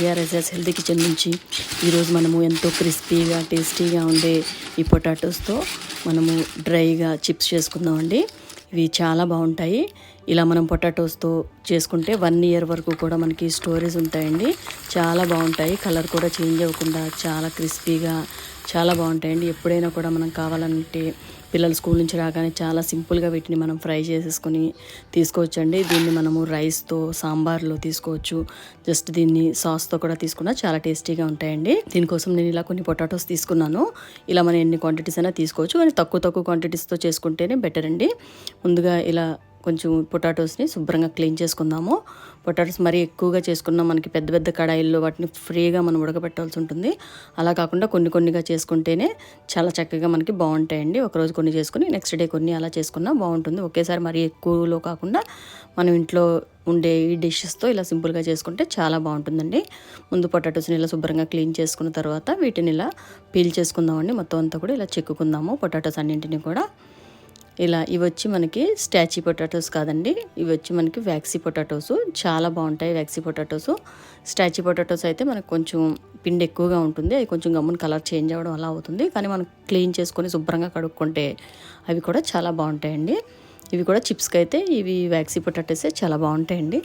విఆర్ఎస్ఎస్ health kitchen నుంచి ఈరోజు మనము ఎంతో క్రిస్పీగా టేస్టీగా ఉండే ఈ పొటాటోస్తో మనము డ్రైగా చిప్స్ చేసుకుందామండి. ఇవి చాలా బాగుంటాయి. ఇలా మనం పొటాటోస్తో చేసుకుంటే వన్ ఇయర్ వరకు కూడా మనకి స్టోరేజ్ ఉంటాయండి. చాలా బాగుంటాయి. కలర్ కూడా చేంజ్ అవ్వకుండా చాలా క్రిస్పీగా చాలా బాగుంటాయండి. ఎప్పుడైనా కూడా మనం కావాలంటే పిల్లలు స్కూల్ నుంచి రాగానే చాలా సింపుల్గా వీటిని మనం ఫ్రై చేసేసుకొని తీసుకోవచ్చండి. దీన్ని మనము రైస్తో సాంబార్లో తీసుకోవచ్చు. జస్ట్ దీన్ని సాస్తో కూడా తీసుకున్నా చాలా టేస్టీగా ఉంటాయండి. దీనికోసం నేను ఇలా కొన్ని పొటాటోస్ తీసుకున్నాను. ఇలా మనం ఎన్ని క్వాంటిటీస్ అయినా తీసుకోవచ్చు. కానీ తక్కువ తక్కువ క్వాంటిటీస్తో చేసుకుంటేనే బెటర్ అండి. ముందుగా ఇలా కొంచెం పొటాటోస్ని శుభ్రంగా క్లీన్ చేసుకుందాము. పొటాటోస్ మరీ ఎక్కువగా చేసుకున్న మనకి పెద్ద పెద్ద కడాయిల్లో వాటిని ఫ్రీగా మనం ఉడకబెట్టాల్సి ఉంటుంది. అలా కాకుండా కొన్ని కొన్నిగా చేసుకుంటేనే చాలా చక్కగా మనకి బాగుంటాయండి. ఒకరోజు కొన్ని చేసుకుని నెక్స్ట్ డే కొన్ని అలా చేసుకున్నా బాగుంటుంది. ఒకేసారి మరీ ఎక్కువలో కాకుండా మనం ఇంట్లో ఉండే ఈ డిషెస్తో ఇలా సింపుల్గా చేసుకుంటే చాలా బాగుంటుందండి. ముందు పొటాటోస్ని ఇలా శుభ్రంగా క్లీన్ చేసుకున్న తర్వాత వీటిని ఇలా పీల్ చేసుకుందామండి. మొత్తం అంతా కూడా ఇలా చెక్కుకుందాము. పొటాటోస్ అన్నింటినీ కూడా ఇలా ఇవి వచ్చి మనకి స్టాచీ పొటాటోస్ కాదండి. ఇవి వచ్చి మనకి వ్యాక్సీ పొటాటోస్. చాలా బాగుంటాయి వ్యాక్సీ పొటాటోస్. స్టాచీ పొటాటోస్ అయితే మనకు కొంచెం పిండి ఎక్కువగా ఉంటుంది. అవి కొంచెం గమ్మున కలర్ చేంజ్ అవ్వడం అలా అవుతుంది. కానీ మనం క్లీన్ చేసుకొని శుభ్రంగా కడుక్కుంటే అవి కూడా చాలా బాగుంటాయండి. ఇవి కూడా చిప్స్కి అయితే ఇవి వ్యాక్సీ పొటాటోసే చాలా బాగుంటాయండి.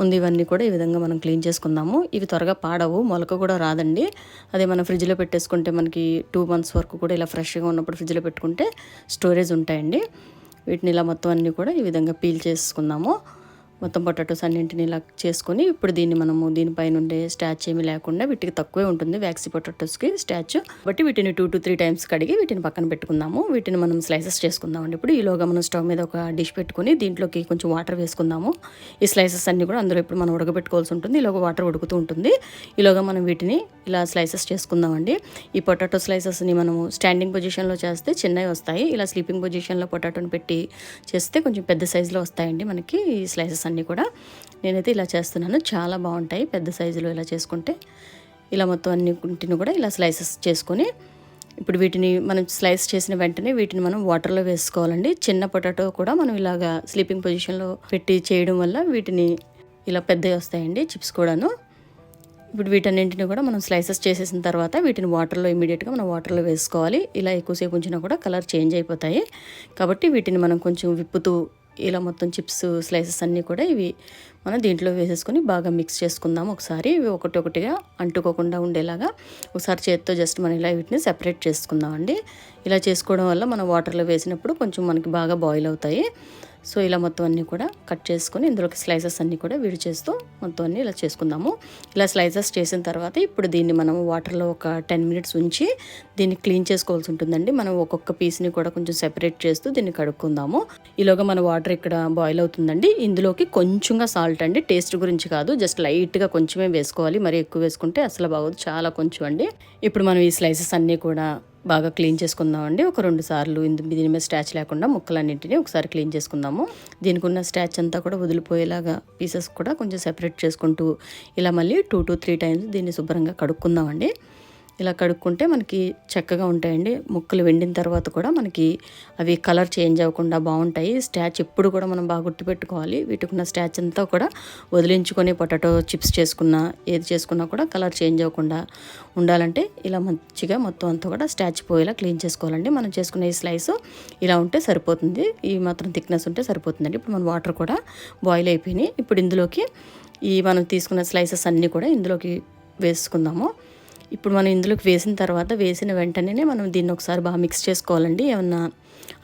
ముందు ఇవన్నీ కూడా ఈ విధంగా మనం క్లీన్ చేసుకుందాము. ఇవి త్వరగా పాడవు. మొలక కూడా రాదండి. అదే మనం ఫ్రిడ్జ్లో పెట్టేసుకుంటే మనకి టూ మంత్స్ వరకు కూడా ఇలా ఫ్రెష్గా ఉన్నప్పుడు ఫ్రిడ్జ్లో పెట్టుకుంటే స్టోరేజ్ ఉంటాయండి. వీటిని ఇలా మొత్తం అన్నీ కూడా ఈ విధంగా పీల్ చేసుకుందాము. మొత్తం పొటాటోస్ అన్నింటిని ఇలా చేసుకొని ఇప్పుడు దీన్ని మనము దీనిపైన ఉండే స్టాచ్ ఏమీ లేకుండా వీటికి తక్కువే ఉంటుంది. వ్యాక్సీ పొటాటోస్కి స్టాచ్. బట్టి వీటిని టూ టు త్రీ టైమ్స్ కడిగి వీటిని పక్కన పెట్టుకుందాము. వీటిని మనం స్లైసెస్ చేసుకుందామండి. ఇప్పుడు ఈలోగా మనం స్టవ్ మీద ఒక డిష్ పెట్టుకుని దీంట్లోకి కొంచెం వాటర్ వేసుకుందాము. ఈ స్లైసెస్ అన్ని కూడా అందులో ఇప్పుడు మనం ఉడకబెట్టుకోవాల్సి ఉంటుంది. ఈలోగా వాటర్ ఉడుకుతూ ఉంటుంది. ఈలోగా మనం వీటిని ఇలా స్లైసెస్ చేసుకుందామండి. ఈ పొటాటో స్లైసెస్ని మనము స్టాండింగ్ పొజిషన్లో చేస్తే చిన్నవి వస్తాయి. ఇలా స్లీపింగ్ పొజిషన్లో పొటాటోని పెట్టి చేస్తే కొంచెం పెద్ద సైజులో వస్తాయండి మనకి ఈ స్లైసెస్ అన్నీ కూడా నేనైతే ఇలా చేస్తున్నాను. చాలా బాగుంటాయి. పెద్ద సైజులో ఇలా చేసుకుంటే ఇలా మొత్తం అన్నింటిని కూడా ఇలా స్లైసెస్ చేసుకొని ఇప్పుడు వీటిని మనం స్లైస్ చేసిన వెంటనే వీటిని మనం వాటర్లో వేసుకోవాలండి. చిన్న పొటాటో కూడా మనం ఇలాగా స్లీపింగ్ పొజిషన్లో పెట్టి చేయడం వల్ల వీటిని ఇలా పెద్దవి వస్తాయండి చిప్స్ కూడాను. ఇప్పుడు వీటన్నింటిని కూడా మనం స్లైసెస్ చేసేసిన తర్వాత వీటిని వాటర్లో ఇమీడియట్గా మనం వాటర్లో వేసుకోవాలి. ఇలా ఎక్కువసేపు ఉంచినా కూడా కలర్ చేంజ్ అయిపోతాయి. కాబట్టి వీటిని మనం కొంచెం విప్పుతూ ఇలా మొత్తం చిప్స్ స్లైసెస్ అన్నీ కూడా ఇవి మనం దీంట్లో వేసేసుకొని బాగా మిక్స్ చేసుకుందాం ఒకసారి. ఇవి ఒకటి ఒకటిగా అంటుకోకుండా ఉండేలాగా ఒకసారి చేతితో జస్ట్ మనం ఇలా వీటిని సెపరేట్ చేసుకుందామండి. ఇలా చేసుకోవడం వల్ల మనం వాటర్లో వేసినప్పుడు కొంచెం మనకి బాగా బాయిల్ అవుతాయి. సో ఇలా మొత్తం అన్నీ కూడా కట్ చేసుకొని ఇందులోకి స్లైసెస్ అన్నీ కూడా విడి చేస్తూ మొత్తం అన్నీ ఇలా చేసుకుందాము. ఇలా స్లైసెస్ చేసిన తర్వాత ఇప్పుడు దీన్ని మనం వాటర్లో ఒక టెన్ మినిట్స్ ఉంచి దీన్ని క్లీన్ చేసుకోవాల్సి ఉంటుందండి. మనం ఒక్కొక్క పీస్ని కూడా కొంచెం సెపరేట్ చేస్తూ దీన్ని కడుక్కుందాము. ఈలోగా మన వాటర్ ఇక్కడ బాయిల్ అవుతుందండి. ఇందులోకి కొంచెంగా సాల్ట్ అండి. టేస్ట్ గురించి కాదు జస్ట్ లైట్గా కొంచెమే వేసుకోవాలి. మరి ఎక్కువ వేసుకుంటే అసలు బాగోదు చాలా కొంచెం అండి. ఇప్పుడు మనం ఈ స్లైసెస్ అన్నీ కూడా బాగా క్లీన్ చేసుకుందామండి. ఒక రెండు సార్లు దీని మీద స్టాచ్ లేకుండా ముక్కలన్నింటినీ ఒకసారి క్లీన్ చేసుకుందాము. దీనికి ఉన్న స్టాచ్ అంతా కూడా వదిలిపోయేలాగా పీసెస్ కూడా కొంచెం సెపరేట్ చేసుకుంటూ ఇలా మళ్ళీ టూ టు త్రీ టైమ్స్ దీన్ని శుభ్రంగా కడుక్కుందామండి. ఇలా కడుక్కుంటే మనకి చక్కగా ఉంటాయండి. ముక్కలు వెండిన తర్వాత కూడా మనకి అవి కలర్ చేంజ్ అవ్వకుండా బాగుంటాయి. స్టాచ్ ఎప్పుడు కూడా మనం బాగా గుర్తుపెట్టుకోవాలి. వీటికున్న స్టాచ్ అంతా కూడా వదిలించుకొని పొటాటో చిప్స్ చేసుకున్నా ఏది చేసుకున్నా కూడా కలర్ చేంజ్ అవ్వకుండా ఉండాలంటే ఇలా మంచిగా మొత్తం అంతా కూడా స్టాచ్ పోయేలా క్లీన్ చేసుకోవాలండి. మనం చేసుకునే ఈ స్లైస్ ఇలా ఉంటే సరిపోతుంది. ఈ మాత్రం థిక్నెస్ ఉంటే సరిపోతుందండి. ఇప్పుడు మన వాటర్ కూడా బాయిల్ అయిపోయినాయి. ఇప్పుడు ఇందులోకి ఈ మనం తీసుకున్న స్లైసెస్ అన్నీ కూడా ఇందులోకి వేసుకుందాము. ఇప్పుడు మనం ఇందులోకి వేసిన తర్వాత వేసిన వెంటనే మనం దీన్ని ఒకసారి బాగా మిక్స్ చేసుకోవాలండి. ఏమన్నా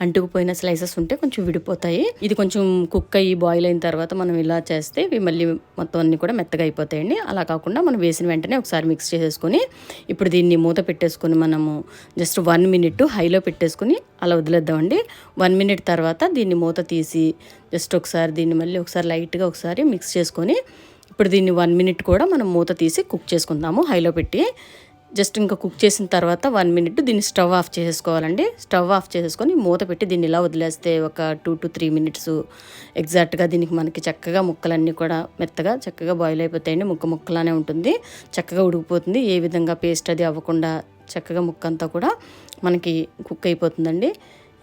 అంటుకుపోయిన స్లైసెస్ ఉంటే కొంచెం విడిపోతాయి. ఇది కొంచెం కుక్ అయ్యి బాయిల్ అయిన తర్వాత మనం ఇలా చేస్తే ఇవి మళ్ళీ మొత్తం అన్నీ కూడా మెత్తగా అయిపోతాయండి. అలా కాకుండా మనం వేసిన వెంటనే ఒకసారి మిక్స్ చేసేసుకొని ఇప్పుడు దీన్ని మూత పెట్టేసుకొని మనము జస్ట్ వన్ మినిట్ హైలో పెట్టేసుకొని అలా వదిలేద్దామండి. వన్ మినిట్ తర్వాత దీన్ని మూత తీసి జస్ట్ ఒకసారి దీన్ని మళ్ళీ ఒకసారి లైట్గా ఒకసారి మిక్స్ చేసుకొని ఇప్పుడు దీన్ని వన్ మినిట్ కూడా మనం మూత తీసి కుక్ చేసుకుందాము. హైలో పెట్టి జస్ట్ ఇంకా కుక్ చేసిన తర్వాత వన్ మినిట్ దీన్ని స్టవ్ ఆఫ్ చేసేసుకోవాలండి స్టవ్ ఆఫ్ చేసేసుకొని మూత పెట్టి దీన్ని ఇలా వదిలేస్తే ఒక టూ టు త్రీ మినిట్స్ ఎగ్జాక్ట్గా దీనికి మనకి చక్కగా ముక్కలన్నీ కూడా మెత్తగా చక్కగా బాయిల్ అయిపోతాయండి. ముక్క ముక్కలానే ఉంటుంది. చక్కగా ఉడికిపోతుంది. ఏ విధంగా పేస్ట్ అది అవ్వకుండా చక్కగా ముక్క అంతా కూడా మనకి కుక్ అయిపోతుందండి.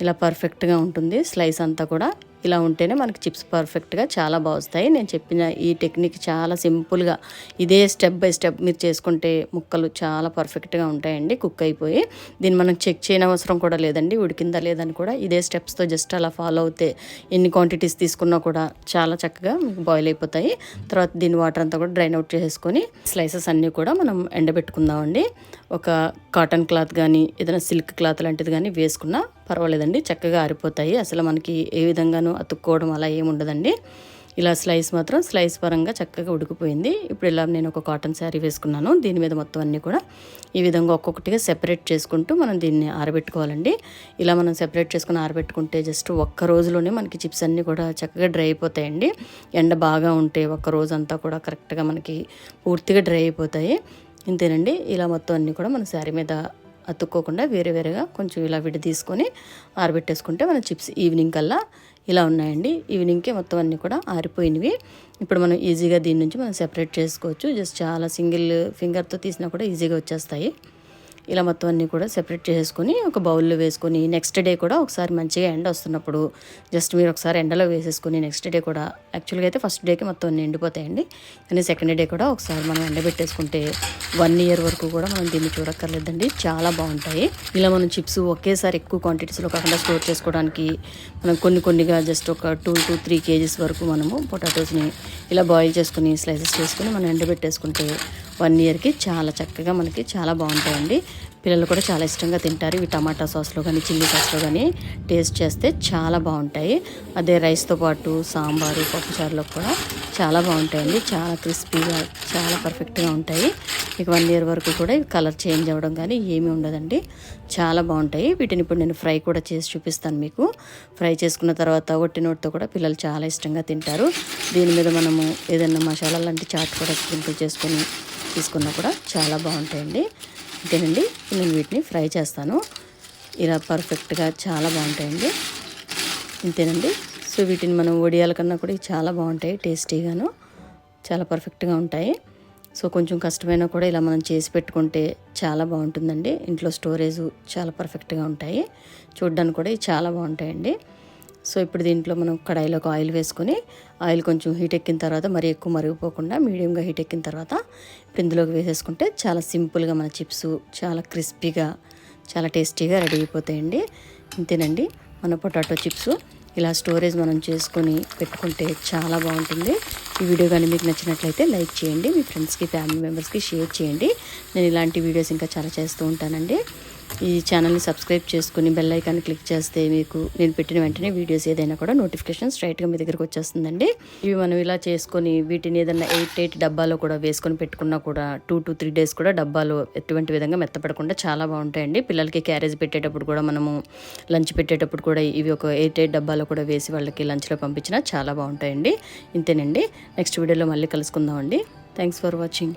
ఇలా పర్ఫెక్ట్గా ఉంటుంది. స్లైస్ అంతా కూడా ఇలా ఉంటేనే మనకి చిప్స్ పర్ఫెక్ట్గా చాలా బాగుస్తాయి. నేను చెప్పిన ఈ టెక్నిక్ చాలా సింపుల్గా ఇదే స్టెప్ బై స్టెప్ మీరు చేసుకుంటే ముక్కలు చాలా పర్ఫెక్ట్గా ఉంటాయండి కుక్ అయిపోయి. దీన్ని మనం చెక్ చేయని అవసరం కూడా లేదండి ఉడికిందా లేదని కూడా ఇదే స్టెప్స్తో జస్ట్ అలా ఫాలో అవుతే ఎన్ని క్వాంటిటీస్ తీసుకున్నా కూడా చాలా చక్కగా మీకు బాయిల్ అయిపోతాయి. తర్వాత దీని వాటర్ అంతా కూడా డ్రైన్ అవుట్ చేసేసుకొని స్లైసెస్ అన్నీ కూడా మనం ఎండబెట్టుకుందామండి. ఒక కాటన్ క్లాత్ కానీ ఏదైనా సిల్క్ క్లాత్ లాంటిది కానీ వేసుకున్నా పర్వాలేదండి. చక్కగా ఆరిపోతాయి. అసలు మనకి ఏ విధంగానూ అతుక్కోవడం అలా ఏముండదండి ఇలా స్లైస్ మాత్రం స్లైస్ పరంగా చక్కగా ఉడికిపోయింది. ఇప్పుడు ఇలా నేను ఒక కాటన్ శారీ వేసుకున్నాను. దీని మీద మొత్తం అన్నీ కూడా ఈ విధంగా ఒక్కొక్కటిగా సెపరేట్ చేసుకుంటూ మనం దీన్ని ఆరబెట్టుకోవాలండి. ఇలా మనం సెపరేట్ చేసుకుని ఆరబెట్టుకుంటే జస్ట్ ఒక్క రోజులోనే మనకి చిప్స్ అన్నీ కూడా చక్కగా డ్రై అయిపోతాయండి. ఎండ బాగా ఉంటే ఒక్క రోజు అంతా కూడా కరెక్ట్గా మనకి పూర్తిగా డ్రై అయిపోతాయి. ఇంతేనండి. ఇలా మొత్తం అన్నీ కూడా మన శారీ మీద అతుక్కోకుండా వేరే వేరేగా కొంచెం ఇలా విడి తీసుకొని ఆరబెట్టేసుకుంటే మన చిప్స్ ఈవినింగ్ కల్లా ఇలా ఉన్నాయండి. ఈవినింగ్కే మొత్తం అన్నీ కూడా ఆరిపోయినవి. ఇప్పుడు మనం ఈజీగా దీని నుంచి మనం సెపరేట్ చేసుకోవచ్చు. జస్ట్ చాలా సింగిల్ ఫింగర్తో తీసినా కూడా ఈజీగా వచ్చేస్తాయి. ఇలా మొత్తం అన్నీ కూడా సెపరేట్ చేసుకొని ఒక బౌల్లో వేసుకొని నెక్స్ట్ డే కూడా ఒకసారి మంచిగా ఎండ వస్తున్నప్పుడు జస్ట్ మీరు ఒకసారి ఎండలో వేసేసుకొని నెక్స్ట్ డే కూడా యాక్చువల్గా అయితే ఫస్ట్ డేకి మొత్తం అన్నీ ఎండిపోతాయండి. కానీ సెకండ్ డే కూడా ఒకసారి మనం ఎండబెట్టేసుకుంటే వన్ ఇయర్ వరకు కూడా మనం దీన్ని చూడక్కర్లేదండి. చాలా బాగుంటాయి. ఇలా మనం చిప్స్ ఒకేసారి ఎక్కువ క్వాంటిటీస్లో కాకుండా స్టోర్ చేసుకోవడానికి మనం కొన్ని కొన్నిగా జస్ట్ ఒక టూ టు త్రీ కేజీస్ వరకు మనము పొటాటోస్ని ఇలా బాయిల్ చేసుకుని స్లైసెస్ చేసుకుని మనం ఎండబెట్టేసుకుంటే వన్ ఇయర్కి చాలా చక్కగా మనకి చాలా బాగుంటాయండి. పిల్లలు కూడా చాలా ఇష్టంగా తింటారు. ఇవి టమాటా సాస్లో కానీ చిల్లీ సాస్లో కానీ టేస్ట్ చేస్తే చాలా బాగుంటాయి. అదే రైస్తో పాటు సాంబారు పప్పుచారులో కూడా చాలా బాగుంటాయండి. చాలా క్రిస్పీగా చాలా పర్ఫెక్ట్గా ఉంటాయి. ఇక వన్ ఇయర్ వరకు కూడా కలర్ చేంజ్ అవ్వడం కానీ ఏమీ ఉండదండి. చాలా బాగుంటాయి. వీటిని ఇప్పుడు నేను ఫ్రై కూడా చేసి చూపిస్తాను మీకు. ఫ్రై చేసుకున్న తర్వాత ఒట్టి నోటితో కూడా పిల్లలు చాలా ఇష్టంగా తింటారు. దీని మీద మనము ఏదైనా మసాలా లాంటి చాట్ కూడా స్ప్రింకిల్ చేసుకొని తీసుకున్నా కూడా చాలా బాగుంటాయండి. అంతేనండి నేను వీటిని ఫ్రై చేస్తాను. ఇలా పర్ఫెక్ట్గా చాలా బాగుంటాయండి. ఇంతేనండి. సో వీటిని మనం వడియాల కన్నా కూడా చాలా బాగుంటాయి టేస్టీగాను. చాలా పర్ఫెక్ట్గా ఉంటాయి. సో కొంచెం కష్టమైనా కూడా ఇలా మనం చేసి పెట్టుకుంటే చాలా బాగుంటుందండి. ఇంట్లో స్టోరేజ్ చాలా పర్ఫెక్ట్గా ఉంటాయి. చూడ్డానికి కూడా చాలా బాగుంటాయండి. సో ఇప్పుడు దీంట్లో మనం కడాయిలోకి ఆయిల్ వేసుకొని ఆయిల్ కొంచెం హీట్ ఎక్కిన తర్వాత మరి ఎక్కువ మరిగిపోకుండా మీడియంగా హీట్ ఎక్కిన తర్వాత ఇప్పుడు ఇందులోకి వేసేసుకుంటే చాలా సింపుల్గా మన చిప్స్ చాలా క్రిస్పీగా చాలా టేస్టీగా రెడీ అయిపోతాయండి. ఇంతేనండి. మన పొటాటో చిప్స్ ఇలా స్టోరేజ్ మనం చేసుకొని పెట్టుకుంటే చాలా బాగుంటుంది. ఈ వీడియో కానీ మీకు నచ్చినట్లయితే లైక్ చేయండి. మీ ఫ్రెండ్స్కి ఫ్యామిలీ మెంబర్స్కి షేర్ చేయండి. నేను ఇలాంటి వీడియోస్ ఇంకా చాలా చేస్తూ ఉంటానండి. ఈ ఛానల్ని సబ్స్క్రైబ్ చేసుకుని బెల్ ఐకాన్ క్లిక్ చేస్తే మీకు నేను పెట్టిన వెంటనే వీడియోస్ ఏదైనా కూడా నోటిఫికేషన్ స్ట్రైట్గా మీ దగ్గరకు వచ్చేస్తుందండి. ఇవి మనం ఇలా చేసుకొని వీటిని ఏదైనా ఎయిట్ ఎయిట్ డబ్బాలో కూడా వేసుకొని పెట్టుకున్నా కూడా టూ టు త్రీ డేస్ కూడా డబ్బాలో ఎటువంటి విధంగా మెత్తపడకుండా చాలా బాగుంటాయండి. పిల్లలకి క్యారేజ్ పెట్టేటప్పుడు కూడా మనము లంచ్ పెట్టేటప్పుడు కూడా ఇవి ఒక ఎయిట్ ఎయిట్ డబ్బాలో కూడా వేసి వాళ్ళకి లంచ్లో పంపించినా చాలా బాగుంటాయండి. ఇంతేనండి. నెక్స్ట్ వీడియోలో మళ్ళీ కలుసుకుందామండి. Thanks for watching